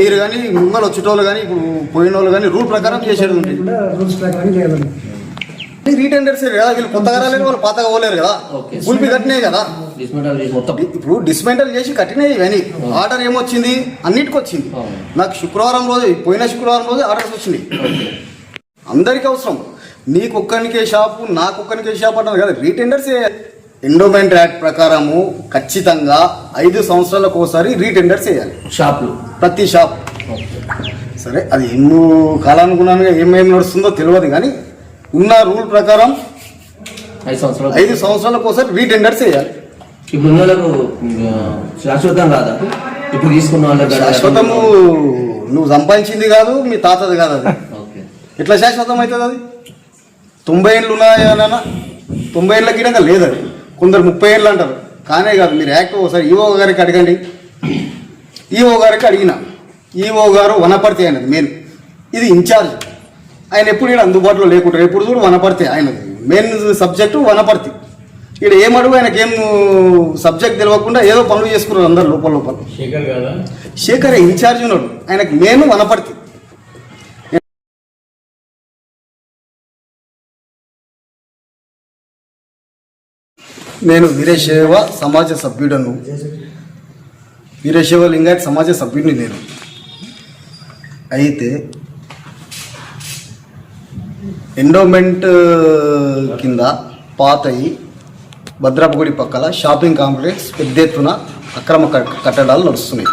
మీరు కానీ ముంగలు వచ్చేటోళ్ళు కానీ ఇప్పుడు పోయిన వాళ్ళు కానీ రూల్ ప్రకారం చేసేది రూల్స్ ప్రకారం చేయాలి. రీటెండర్స్ కదా వీళ్ళు కొత్తగా రాలేరు వాళ్ళు పాతగా పోలేరు కదా. కూల్పి కట్టినాయి కదా. డిస్మెంటల్ చేసి మొత్తం. ఇప్పుడు డిస్మెంటల్ చేసి కట్టినాయి ఇవన్నీ ఆర్డర్ ఏమొచ్చింది? అన్నిటికి వచ్చింది. నాకు శుక్రవారం రోజు పోయిన శుక్రవారం రోజు ఆర్డర్స్ వచ్చినాయి. అందరికీ అవసరం. నీకు ఒక్కనికే షాపు నాకు ఒక్కనికే షాప్ అంటారు కదా రీటెండర్స్ ఎండోమెంట్ యాక్ట్ ప్రకారము ఖచ్చితంగా ఐదు సంవత్సరాలకు ఒకసారి రీటెండర్స్ వేయాలి షాప్లు. ప్రతి షాప్. ఓకే సరే అది ఎన్నో కాలానుగుణంగా ఏమేమి నడుస్తుందో తెలియదు కానీ ఉన్న రూల్ ప్రకారం ఐదు సంవత్సరాలు ఐదు సంవత్సరాలకు ఒకసారి రీటెండర్స్ వేయాలి ఇప్పుడు వాళ్ళకు శాశ్వతం కాదా? ఇప్పుడు తీసుకున్న వాళ్ళకి శాశ్వతము నువ్వు సంపాదించింది కాదు మీ తాతది కాదు అది. ఓకే. ఎట్లా శాశ్వతం అవుతుంది అది? తొంభై ఏళ్ళు ఉన్నాయన తొంభై ఏళ్ళ గిడంగా లేదు అది కొందరు ముప్పై ఏళ్ళు అంటారు. కానే కాదు మీరు యాక్ట్ ఒకసారి ఈఓ గారికి అడగండి. ఈఓ గారికి అడిగిన ఈఓ గారు వనపర్తి అయినది మెయిన్. ఇది ఇన్ఛార్జ్. ఆయన ఎప్పుడు ఈడ అందుబాటులో లేకుంటారు. ఎప్పుడు చూడు వనపర్తి ఆయనది. Main subject Wanaparthy. ఇక్కడ ఏం అడుగు ఆయనకి ఏం సబ్జెక్ట్ తెలియకుండా ఏదో పనులు చేసుకున్నారు అందరు లోపల లోపల. శేఖర్ ఇన్ఛార్జ్ ఉన్నాడు. ఆయనకి మెయిన్ వనపర్తి. నేను వీరేశేవ సమాజ సభ్యుడను. వీరశైవ లింగాయత్ సమాజ సభ్యుడిని నేను. అయితే ఎండోమెంట్ కింద పాతయి భద్రాపగుడి పక్కల షాపింగ్ కాంప్లెక్స్ పెద్ద ఎత్తున అక్రమ కట్టడాలు నడుస్తున్నాయి.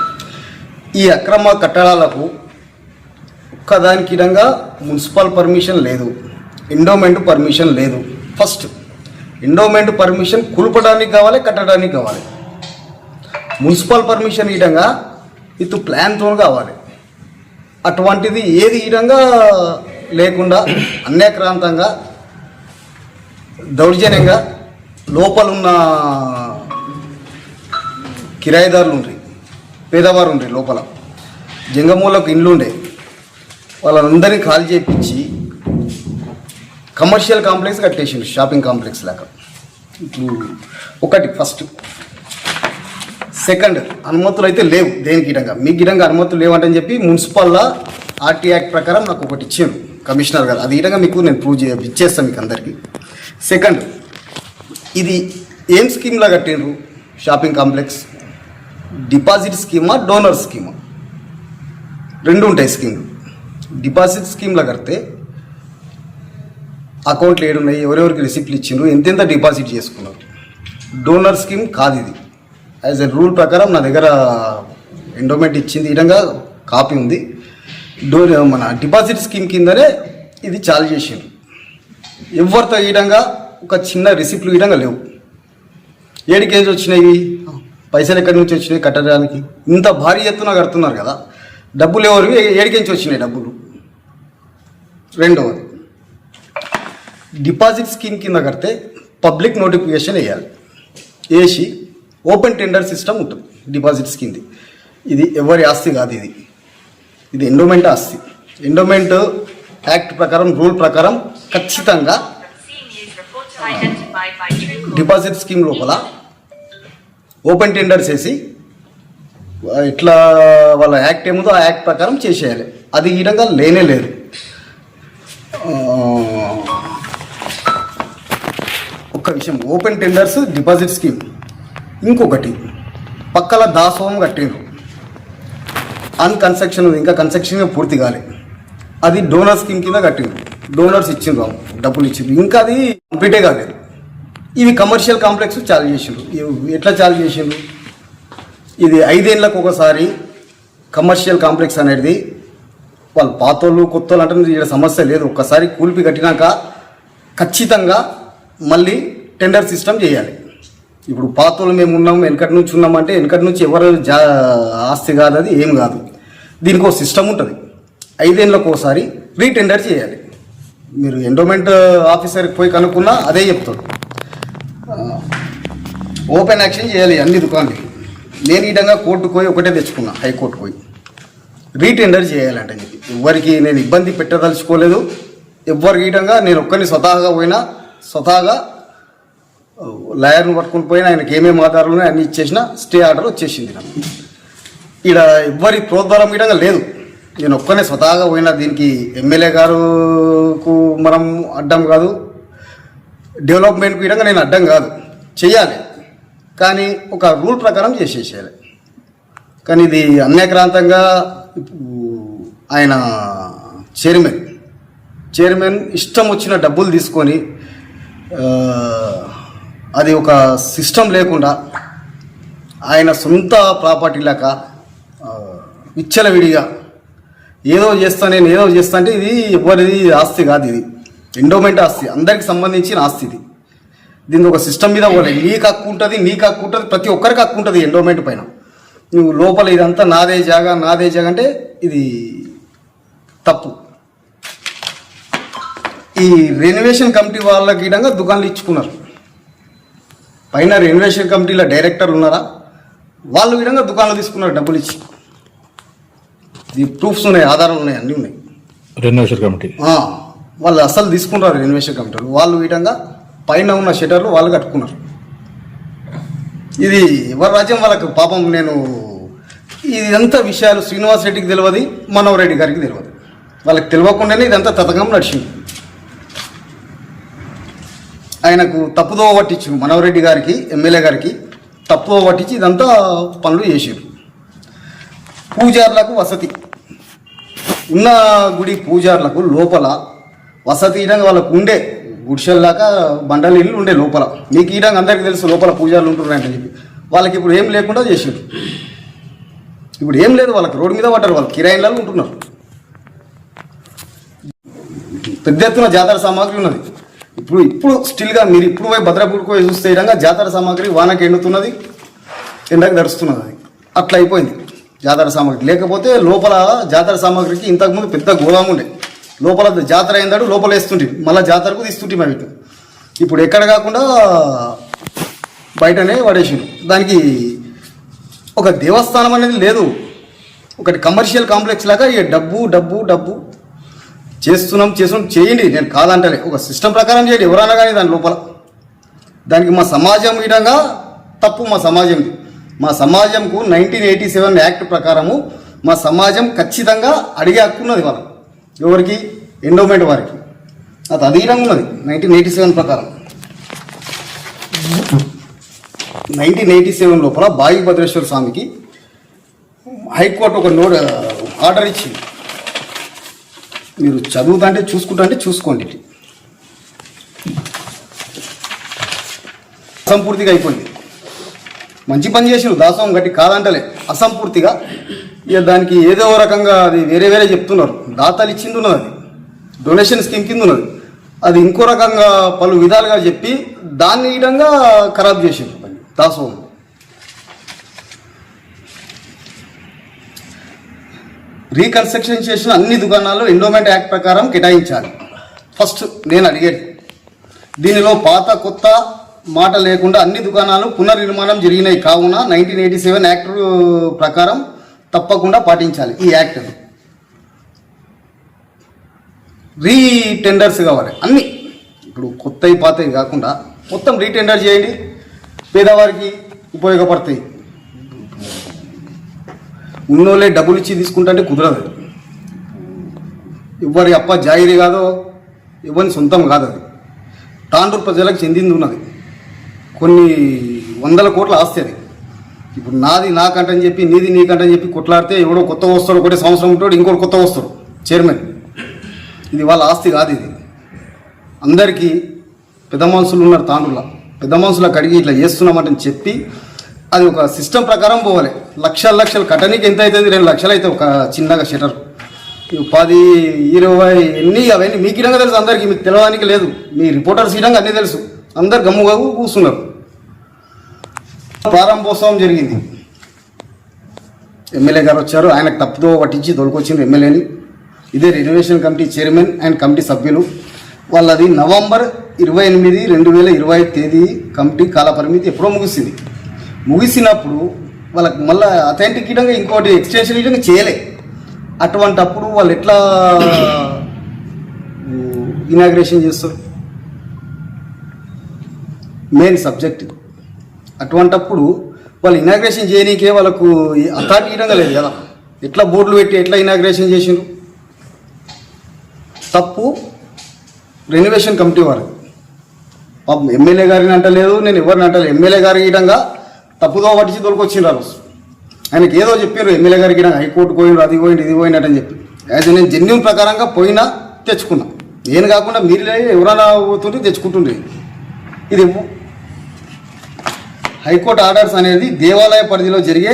ఈ అక్రమ కట్టడాలకు ఒక్కదానికి విధంగా మున్సిపల్ పర్మిషన్ లేదు. ఎండోమెంట్ పర్మిషన్ లేదు. ఫస్ట్ ఎండోమెంట్ పర్మిషన్ కులపడానికి కావాలి కట్టడానికి కావాలి. మున్సిపల్ పర్మిషన్ ఇవ్వడంగా విధంగా విత్ ప్లాన్తో కావాలి. అటువంటిది ఏది ఇవ్వడంగా లేకుండా అన్యాక్రాంతంగా దౌర్జన్యంగా లోపలున్న కిరాయిదారులు ఉండ్రి పేదవారు ఉండ్రి లోపల. జంగమూలకు ఇండ్లుండే. వాళ్ళందరినీ ఖాళీ చేయించి కమర్షియల్ కాంప్లెక్స్ కట్టేసిండు షాపింగ్ కాంప్లెక్స్ లాగా. ఇప్పుడు ఒకటి ఫస్ట్ సెకండ్ అనుమతులు అయితే లేవు దేనికి గిడంగా మీ గిడంగా అనుమతులు లేవంటని చెప్పి మున్సిపల్లా ఆర్టీ యాక్ట్ ప్రకారం నాకు ఒకటి ఇచ్చాను కమిషనర్ గారు. అది గిటంగా మీకు నేను ప్రూవ్ చే ఇచ్చేస్తాను మీకు అందరికీ. సెకండ్ ఇది ఏం స్కీమ్లా కట్టిండ్రు? షాపింగ్ కాంప్లెక్స్ డిపాజిట్ స్కీమా డోనర్ స్కీమా రెండు ఉంటాయి స్కీమ్లు డిపాజిట్ స్కీమ్లో కడితే అకౌంట్లు ఏడున్నాయి ఎవరెవరికి రిసిప్ట్లు ఇచ్చిండ్రు ఎంతెంత డిపాజిట్ చేసుకున్నారు? డోనర్ స్కీమ్ కాదు ఇది. యాజ్ ఎ రూల్ ప్రకారం నా దగ్గర ఎండోమెంట్ ఇచ్చింది విధంగా కాపీ ఉంది. డో మన డిపాజిట్ స్కీమ్ కిందనే ఇది చాలు చేసిండ్రు. ఎవరితో ఈ విధంగా ఒక చిన్న రిసిప్ట్లు ఈ విధంగా లేవు. కేజీ వచ్చినాయి? పైసలు ఎక్కడి నుంచి వచ్చినాయి కట్టడానికి? ఇంత భారీ ఎత్తున కడుతున్నారు కదా. డబ్బులు ఎవరు? ఏడికించి వచ్చినాయి డబ్బులు? రెండవది డిపాజిట్ స్కీమ్ కింద కడితే పబ్లిక్ నోటిఫికేషన్ వేయాలి. వేసి ఓపెన్ టెండర్ సిస్టమ్ ఉంటుంది డిపాజిట్ స్కీమ్ది. ఇది ఎవరి ఆస్తి కాదు ఇది. ఇది ఎండోమెంట్ ఆస్తి. ఎండోమెంట్ యాక్ట్ ప్రకారం రూల్ ప్రకారం ఖచ్చితంగా డిపాజిట్ స్కీమ్ లోపల ఓపెన్ టెండర్స్ వేసి ఇట్లా వాళ్ళ యాక్ట్ ఏముందో ఆ యాక్ట్ ప్రకారం చేసేయాలి. అది ఈ విధంగా లేనే లేదు. ఒక్క విషయం ఓపెన్ టెండర్స్ డిపాజిట్ స్కీమ్ ఇంకొకటి పక్కల దాసోహం కట్టిండ్రు. అన్ కన్స్ట్రక్షన్ ఉంది ఇంకా కన్స్ట్రక్షన్ పూర్తి కాలే. అది డోనర్ స్కీమ్ కింద కట్టిండ్రు. డోనర్స్ ఇచ్చిండ్రు డబ్బులు ఇచ్చిండ్రు. ఇంకా అది కంప్లీటే కాలేదు. ఇవి కమర్షియల్ కాంప్లెక్స్ చాలు చేసిండ్రు. ఎట్లా చార్జ్ చేసిండ్రు? ఇది ఐదేళ్ళకు ఒకసారి కమర్షియల్ కాంప్లెక్స్ అనేది వాళ్ళు పాతోళ్ళు కొత్తోళ్ళు అంటే సమస్య లేదు. ఒక్కసారి కూల్పి కట్టినాక ఖచ్చితంగా మళ్ళీ టెండర్ సిస్టమ్ చేయాలి. ఇప్పుడు పాతోళ్ళు మేము ఉన్నాం వెనకటి నుంచి ఉన్నామంటే వెనకటి నుంచి ఎవరు జా ఆస్తి కాదు అది ఏం కాదు. దీనికి ఒక సిస్టమ్ ఉంటుంది. ఐదేళ్ళకు ఒకసారి రీటెండర్ చేయాలి. మీరు ఎండోమెంట్ ఆఫీసర్కి పోయి కనుక్కున్నా అదే చెప్తాడు ఓపెన్ యాక్షన్ చేయాలి అన్ని దుకాణాలకి. నేను ఈ విధంగా కోర్టుకు పోయి ఒకటే తెచ్చుకున్నా హైకోర్టు పోయి. రీటెండర్ చేయాలంటే చెప్పి. ఎవరికి నేను ఇబ్బంది పెట్టదలుచుకోలేదు. ఎవరికి ఈ విధంగా నేను ఒక్కరిని స్వతహాగా పోయినా స్వతహాగా లాయర్ను పట్టుకుని పోయినా ఆయనకి ఏమేమి ఆధారాలు ఉన్నాయో అన్ని ఇచ్చేసిన స్టే ఆర్డర్ వచ్చేసింది నాకు. ఈడ ఎవ్వరి ప్రోద్బలం విధంగా లేదు. నేను ఒక్కనే స్వతహాగా పోయినా దీనికి ఎమ్మెల్యే గారుకు మనం అడ్డం కాదు. డెవలప్మెంట్కి విధంగా నేను అడ్డం కాదు. చేయాలి కానీ ఒక రూల్ ప్రకారం చేసేసేయాలి. కానీ ఇది అన్యాక్రాంతంగా ఇప్పుడు ఆయన చైర్మన్ చైర్మన్ ఇష్టం వచ్చిన డబ్బులు తీసుకొని అది ఒక సిస్టమ్ లేకుండా ఆయన సొంత ప్రాపర్టీ లేక ఆ, విచ్చలవిడిగా ఏదో చేస్తా నేను ఏదో చేస్తా అంటే ఇది ఎవరిది ఆస్తి కాదు ఇది. ఎండోమెంట్ ఆస్తి. అందరికి సంబంధించిన ఆస్తి ఇది. దీనికి ఒక సిస్టమ్ మీద పోలేదు నీకు హక్కు ఉంటుంది నీకు హక్కు ఉంటుంది ప్రతి ఒక్కరికి హక్కు ఉంటుంది ఎండోమెంట్ పైన. నువ్వు లోపల ఇదంతా నాదే జాగా నాదే జాగా అంటే ఇది తప్పు. ఈ రెనోవేషన్ కమిటీ వాళ్ళకి విధంగా దుకాణాలు ఇచ్చుకున్నారు. పైన రెనోవేషన్ కమిటీలో డైరెక్టర్లు ఉన్నారా? వాళ్ళు విధంగా దుకాణాలు తీసుకున్నారు డబ్బులు ఇచ్చి. ఈ ప్రూఫ్స్ ఉన్నాయి ఆధారాలు ఉన్నాయి అన్నీ ఉన్నాయి. రెనోవేషన్ కమిటీ వాళ్ళు అసలు తీసుకుంటారు రెనోవేషన్ కమిటీలు వాళ్ళు విధంగా పైన ఉన్న షటర్లు వాళ్ళు కట్టుకున్నారు. ఇది ఎవరి రాజ్యం వాళ్ళకు? పాపం నేను ఇదంతా విషయాలు శ్రీనివాస్ రెడ్డికి తెలియదు మనోహర్ రెడ్డి గారికి తెలియదు. వాళ్ళకి తెలియకుండానే ఇదంతా తతంగం నడిచింది. ఆయనకు తప్పుదోవ పట్టించారు మనవరెడ్డి గారికి ఎమ్మెల్యే గారికి తప్పుదోవ పట్టించి ఇదంతా పనులు చేసారు పూజారులకు వసతి. ఉన్న గుడి పూజారులకు లోపల వసతి ఇడంగా వాళ్ళకు ఉండే గుడిసెల్లాగా బండల ఇల్లు ఉండే లోపల. మీకు ఈడంగా అందరికీ తెలుసు లోపల పూజారులు ఉంటున్నాయని చెప్పి. వాళ్ళకి ఇప్పుడు ఏం లేకుండా చేసారు ఇప్పుడు ఏం లేదు వాళ్ళకి. రోడ్డు మీద పడ్డారు వాళ్ళు. కిరాయిలలో ఉంటున్నారు. పెద్ద ఎత్తున జాతర సామాగ్రి ఉన్నది. ఇప్పుడు ఇప్పుడు స్టిల్గా మీరు ఇప్పుడు పోయి భద్రపూర్కి పోయి చూస్తే విధంగా జాతర సామాగ్రి వానకి ఎండుతున్నది ఎండకు దడుస్తున్నది అది. అట్లా అయిపోయింది. జాతర సామాగ్రి. లేకపోతే లోపల జాతర సామాగ్రికి ఇంతకుముందు పెద్ద గోదాము ఉండే. లోపల జాతర అయిందాడు లోపల వేస్తుంటే మళ్ళీ జాతరకు తీస్తుంటే అవి ఇప్పుడు ఎక్కడ కాకుండా బయటనే పడేసిండు. దానికి ఒక దేవస్థానం అనేది లేదు. ఒకటి కమర్షియల్ కాంప్లెక్స్ లాగా ఇక డబ్బు డబ్బు డబ్బు. చేస్తున్నాం చేస్తున్నాం చేయండి. నేను కాదంటలే. ఒక సిస్టమ్ ప్రకారం చేయండి. ఎవరన్నా కానీ దాని లోపల. దానికి మా సమాజం విధంగా తప్పు మా సమాజంది. మా సమాజంకు నైన్టీన్ ఎయిటీ సెవెన్ యాక్ట్ ప్రకారము మా సమాజం ఖచ్చితంగా అడిగే హక్కు ఉన్నది వాళ్ళకి. ఎవరికి? ఎండోమెంట్ వారికి. అది అధీనంగా ఉన్నది. నైన్టీన్ ఎయిటీ సెవెన్ ప్రకారం. నైన్టీన్ ఎయిటీ సెవెన్ లోపల బాయి భద్రేశ్వర స్వామికి హైకోర్టు ఒక నోట్ ఆర్డర్ ఇచ్చింది. మీరు చదువుతుంటే చూసుకుంటా అంటే చూసుకోండి అసంపూర్తిగా అయిపోయింది. మంచి పని చేసిరు దాసోహం గట్టి కాదంటలే. అసంపూర్తిగా. ఇక దానికి ఏదో రకంగా అది వేరే వేరే చెప్తున్నారు. దాతలు ఇచ్చింది ఉన్నది అది. డొనేషన్ స్కీమ్ కింద ఉన్నది. అది ఇంకో రకంగా పలు విధాలుగా చెప్పి దాన్ని విధంగా ఖరాబ్ చేసారు దాసోహం. రీకన్స్ట్రక్షన్ చేసిన అన్ని దుకాణాలు ఎండోమెంట్ యాక్ట్ ప్రకారం కేటాయించాలి. ఫస్ట్ నేను అడిగేది దీనిలో పాత కొత్త మాట లేకుండా అన్ని దుకాణాలు పునర్నిర్మాణం జరిగినాయి కావున నైన్టీన్ ఎయిటీ సెవెన్ యాక్ట్ ప్రకారం తప్పకుండా పాటించాలి ఈ యాక్ట్ రీటెండర్స్ కావాలి. అన్ని ఇప్పుడు కొత్తవి పాతవి కాకుండా మొత్తం రీటెండర్ చేయండి. పేదవారికి ఉపయోగపడతాయి. ఉన్నోళ్ళే డబ్బులు ఇచ్చి తీసుకుంటే కుదరదు. ఎవరి అప్ప జాగిరి కాదో ఎవరిని సొంతం కాదు అది. తాండూరు ప్రజలకు చెందింది ఉన్నది. కొన్ని వందల కోట్ల ఆస్తి అది. ఇప్పుడు నాది నాకంటని చెప్పి నీది నీకంటని చెప్పి కొట్లాడితే ఎవడో కొత్త వస్తాడు ఒకటి సంవత్సరం ఉంటాడు ఇంకోటి కొత్త వస్తాడు చైర్మన్. ఇది వాళ్ళ ఆస్తి కాదు ఇది. అందరికీ పెద్ద మనుషులు ఉన్నారు తాండ్రుల. పెద్ద మనుషులకు అడిగి ఇట్లా చేస్తున్నామంటని చెప్పి అది ఒక సిస్టమ్ ప్రకారం పోవాలి. లక్షల లక్షలు కట్టనీకి ఎంత అవుతుంది రెండు లక్షలు అయితే ఒక చిన్నగా షటర్ పది ఇరవై ఎన్ని అవన్నీ మీకు ఇడంగా తెలుసు అందరికీ మీకు తెలవడానికి లేదు. మీ రిపోర్టర్స్ ఇడంగా అన్నీ తెలుసు. అందరు గమ్ముగా కూర్చున్నారు. ప్రారంభోత్సవం జరిగింది. ఎమ్మెల్యే గారు వచ్చారు. ఆయనకు తప్పుదో పట్టించి దొరికొచ్చింది ఎమ్మెల్యేని. ఇదే renovation committee chairman and committee సభ్యులు. వాళ్ళది నవంబర్ ఇరవై ఎనిమిది రెండు వేల ఇరవై తేదీ కమిటీ కాల పరిమితి ఎప్పుడో ముగిసింది. ముగిసినప్పుడు వాళ్ళకి మళ్ళీ అథెంటిక్ ఇడంగా ఇంకోటి ఎక్స్టెన్షన్ ఇడంగా చేయలే. అటువంటి అప్పుడు వాళ్ళు ఎట్లా ఇనాగ్రేషన్ చేస్తారు? మెయిన్ సబ్జెక్ట్ అటువంటప్పుడు వాళ్ళు ఇనాగ్రేషన్ చేయనీకే వాళ్ళకు అథారిటీ ఇవ్వడం లేదు కదా. ఎట్లా బోర్డులు పెట్టి ఎట్లా ఇనాగ్రేషన్ చేసిండ్రు? తప్పు. రెనోవేషన్ కమిటీ వారు. పాపం ఎమ్మెల్యే గారిని అంటలేదు నేను ఎవరిని అంటలేదు. ఎమ్మెల్యే గారి ఇవ్వడంగా తప్పుదో పట్టించి దొరికొచ్చిండ్రు ఆ రోజు. ఆయనకి ఏదో చెప్పారు ఎమ్మెల్యే గారికి ఇటంగా హైకోర్టు పోయిండు అది పోయిండు ఇది పోయినట్టు అని చెప్పి. అయితే నేను జెన్యున్ ప్రకారంగా పోయినా తెచ్చుకున్నా. నేను కాకుండా మీరులే ఎవరైనా పోతుంటే తెచ్చుకుంటుండే. ఇది హైకోర్టు ఆర్డర్స్ అనేది దేవాలయ పరిధిలో జరిగే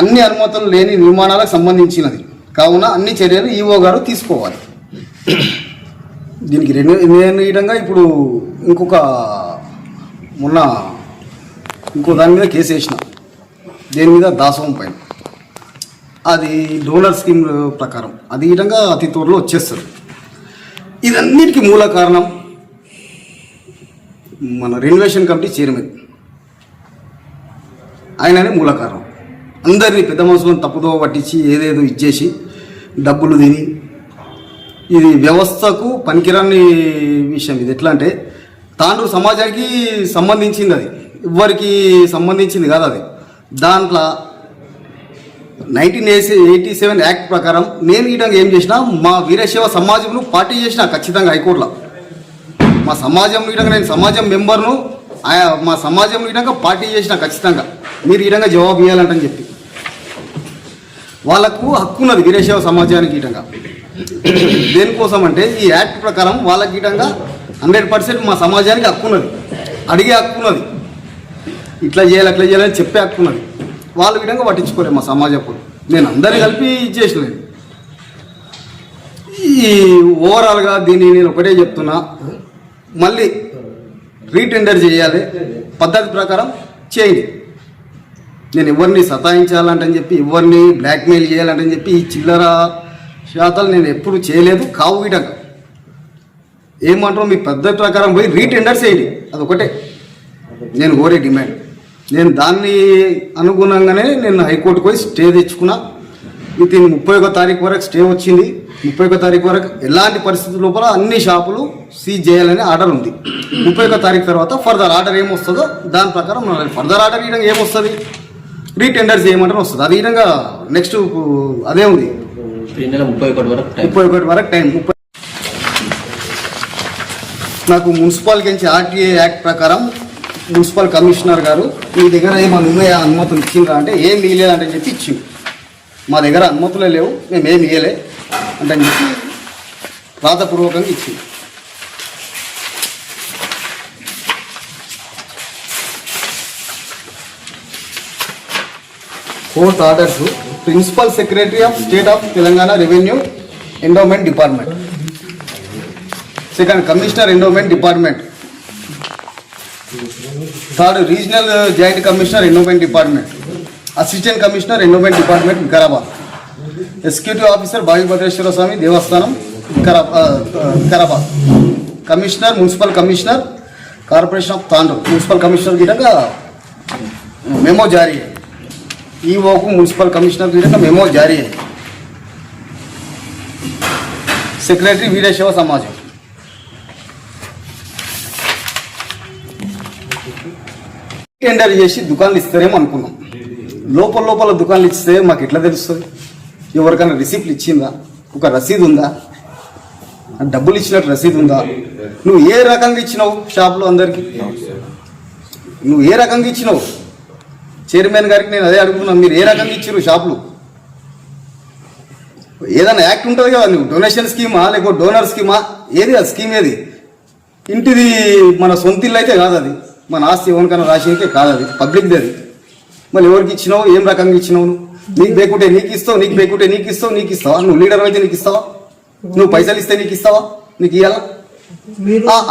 అన్ని అనుమతులు లేని నిర్మాణాలకు సంబంధించినది. కావున అన్ని చర్యలు ఈఓ గారు తీసుకోవాలి. దీనికి రెండు నేను విధంగా ఇప్పుడు ఇంకొక మొన్న ఇంకో దాని మీద కేసు వేసిన. దేని మీద? దాసవం పైన. అది డోనర్ స్కీమ్ ప్రకారం. అది ఈ విధంగా అతి త్వరలో వచ్చేస్తుంది. ఇదన్నిటికీ మూల కారణం మన రెనోవేషన్ కమిటీ చైర్మన్ ఆయననే మూల కారణం. అందరినీ పెద్ద మనుషులను తప్పుదో పట్టించి ఏదేదో ఇచ్చేసి డబ్బులు తిని ఇది వ్యవస్థకు పనికిరాని విషయం. ఇది ఎట్లా అంటే తాను సమాజానికి సంబంధించింది అది. ఎవ్వరికి సంబంధించింది కాదు అది. దాంట్లో నైన్టీన్ ఎయిటీ సెవెన్ యాక్ట్ ప్రకారం నేను ఈ విధంగా ఏం చేసిన మా వీరశైవ సమాజంను పార్టీ చేసిన ఖచ్చితంగా హైకోర్టులో. మా సమాజం ఈ విధంగా నేను సమాజం మెంబర్ను ఆయా- మా సమాజం ఈ విధంగా పార్టీ చేసిన ఖచ్చితంగా. మీరు ఈ విధంగా జవాబు ఇవ్వాలంటని చెప్పి. వాళ్ళకు హక్కు ఉన్నది వీరశైవ సమాజానికి ఈటంగా దేనికోసం అంటే ఈ యాక్ట్ ప్రకారం వాళ్ళకి ఈటంగా హండ్రెడ్ పర్సెంట్ మా సమాజానికి హక్కు ఉన్నది. అడిగే హక్కు ఉన్నది. ఇట్లా చేయాలి అట్లా చేయాలని చెప్పే హక్కు వాళ్ళు విధంగా పట్టించుకోలేదు మా సమాజప్పుడు నేను అందరిని కలిపి ఇచ్చేసిన ఈ ఓవరాల్గా దీన్ని నేను ఒకటే చెప్తున్నా. మళ్ళీ రీటెండర్ చేయాలి. పద్ధతి ప్రకారం చేయండి. నేను ఎవరిని సతాయించాలంటని చెప్పి ఎవరిని బ్లాక్మెయిల్ చేయాలంటని చెప్పి ఈ చిల్లర శాతాలు నేను ఎప్పుడు చేయలేదు కావు వీటక ఏమంటారో మీ పద్ధతి ప్రకారం పోయి రీటెండర్ చేయండి. అదొకటే. నేను కోరే డిమాండ్. నేను దాన్ని అనుగుణంగానే నేను హైకోర్టుకు పోయి స్టే తెచ్చుకున్నా. ఇన్ ముప్పై ఒక తారీఖు వరకు స్టే వచ్చింది. ముప్పై ఒక తారీఖు వరకు ఎలాంటి పరిస్థితుల లోపల అన్ని షాపులు సీజ్ చేయాలని ఆర్డర్ ఉంది. ముప్పై ఒక తారీఖు తర్వాత ఫర్దర్ ఆర్డర్ ఏమొస్తుందో దాని ప్రకారం ఫర్దర్ ఆర్డర్ ఇవ్వడం ఏమొస్తుంది? రీటెండర్ చేయమంటే వస్తుంది. అది విధంగా నెక్స్ట్ అదే ఉంది. ముప్పై ఒకటి వరకు టైం. ముప్పై ఒకటి వరకు టైం. ముప్పై నాకు మున్సిపల్ నుంచి ఆర్టీఏ యాక్ట్ ప్రకారం మున్సిపల్ కమిషనర్ గారు మీ దగ్గర ఏమైనా ఉన్నాయా? అనుమతులు ఇచ్చిండ్రా? అంటే ఏం ఇయ్యలేదంటే చెప్పి ఇచ్చి మా దగ్గర అనుమతులే లేవు మేము ఏమి ఇయ్యలే అంటే చెప్పి రాతపూర్వకంగా ఇచ్చింది court orders principal secretary of state of Telangana revenue endowment department second commissioner endowment department third regional joint commissioner endowment department assistant commissioner endowment department Vikarabad executive officer Bavibhadreshwara Swami దేవస్థానం వికారా ఆ, Vikarabad commissioner municipal commissioner corporation of Tandur municipal commissioner గిటంగా memo జారీ అయ్యింది. ఈఓకు municipal commissioner గిటంగా memo జారీ అయ్యింది. Secretary వీరశైవ సమాజం tender చేసి దుకాణాలు ఇస్తారేమో అనుకున్నాం. లోపల లోపల దుకాణాలు ఇస్తే మాకు ఎట్లా తెలుస్తుంది? ఎవరికైనా రిసిప్ట్లు ఇచ్చిందా? ఒక రసీదు ఉందా? డబ్బులు ఇచ్చినట్టు రసీదు ఉందా? నువ్వు ఏ రకంగా ఇచ్చినావు షాప్లో అందరికి? నువ్వు ఏ రకంగా ఇచ్చినావు? చైర్మన్ గారికి నేను అదే అడుగుతున్నాను మీరు ఏ రకంగా ఇచ్చారు షాపులు? ఏదైనా యాక్ట్ ఉంటుంది కదా నువ్వు డొనేషన్ స్కీమా లేకపోతే డోనర్ స్కీమా? ఏది ఆ స్కీమ్ ఏది? ఇంటిది మన సొంత ఇల్లు అయితే కాదు అది. మన ఆస్తి ఎవరికైనా రాసేకే కాదు అది. పబ్లిక్ది అది. మళ్ళీ ఎవరికి ఇచ్చినావు? ఏం రకంగా ఇచ్చినావు నువ్వు? నీకు బేకుంటే నీకు ఇస్తావు నీకు బేకుంటే నీకు ఇస్తావు నీకు ఇస్తావా? నువ్వు లీడర్ అయితే నీకు ఇస్తావా? నువ్వు పైసలు ఇస్తే నీకు ఇస్తావా? నీకు ఇవ్వాలా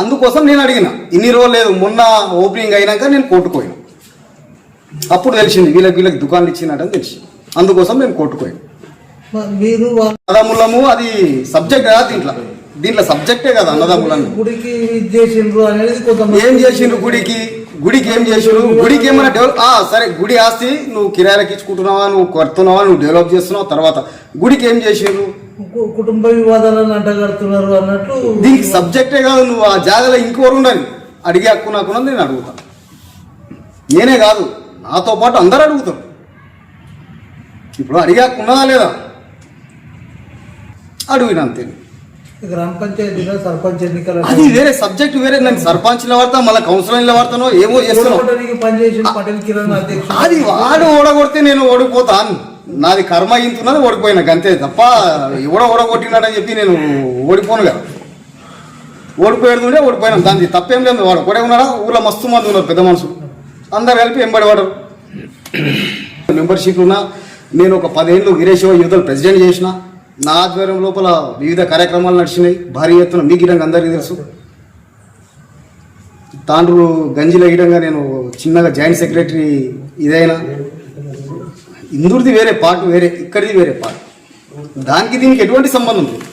అందుకోసం నేను అడిగిన. ఇన్ని రోజులు లేదు. మొన్న ఓపెనింగ్ అయినాక నేను కోర్టుకోయాను అప్పుడు తెలిసింది వీళ్ళకి వీళ్ళకి దుకాణాలు ఇచ్చినట్టని తెలిసి అందుకోసం మేము కోర్టుకోయాను అది సబ్జెక్ట్ కదా దీంట్లో. దీంట్లో సబ్జెక్టే కదా అన్నదమ్ములను గుడికి చేసిండ్రు అనేది కొంతమంది ఏం చేసిండ్రు గుడికి? గుడికి ఏం చేసిండ్రు? గుడికి ఏమైనా డెవలప్ సరే గుడి ఆస్తి నువ్వు కిరాయిలకి ఇచ్చుకుంటున్నావా నువ్వు కడుతున్నావా నువ్వు డెవలప్ చేస్తున్నావు తర్వాత గుడికి ఏం చేసిండ్రు? కుటుంబ వివాదాలను అంటగడుతున్నారు అన్నట్లు దీనికి సబ్జెక్టే కాదు నువ్వు ఆ జాగాలో ఇంకోరు ఉండాలి అడిగే హక్కు నాకున్నది నేను అడుగుతాను నేనే కాదు నాతో పాటు అందరూ అడుగుతారు. ఇప్పుడు అడిగాకున్నదా లేదా? అడిగిన అంతే గ్రామ పంచాయతీలో సర్పంచ్ ఎన్నికల అది వేరే సబ్జెక్ట్ వేరే నేను సర్పంచ్లో వాడతా మళ్ళీ కౌన్సిలర్లో వాడతానో ఏమో చేస్తాను ఓడగొట్టడానికి పనిచేసిన పటేల్ కిరణ్ అధ్యక్షుడు. అది వాడు ఓడగొడితే నేను ఓడిపోతాను. నాది కర్మ ఇంతున్నది ఓడిపోయినా అంతే తప్ప ఎవడో ఓడగొట్టినాడని చెప్పి నేను ఓడిపోను కదా. ఓడిపోయేది ఓడిపోయినాం. దానికి తప్పేం లేదు. వాడు ఒకడే ఉన్నాడా? ఊళ్ళో మస్తు మంది ఉన్నారు పెద్ద మనుషులు. అందరు కలిపి ఎంబడి పడరు మెంబర్షిప్ ఉన్నా నేను ఒక పదేళ్ళు వీరేశివ యువతలు ప్రెసిడెంట్ చేసిన. నా ఆధ్వర్యం లోపల వివిధ కార్యక్రమాలు నడిచినాయి. భారీ ఎత్తున మీ ఇడంగా అందరికీ తెలుసు. తాండ్రు గంజిల వేయడంగా నేను చిన్నగా జాయింట్ సెక్రటరీ ఇదైనా. ఇందుడిది వేరే పార్ట్ వేరే ఇక్కడిది వేరే పార్ట్ దానికి దీనికి ఎటువంటి సంబంధం లేదు.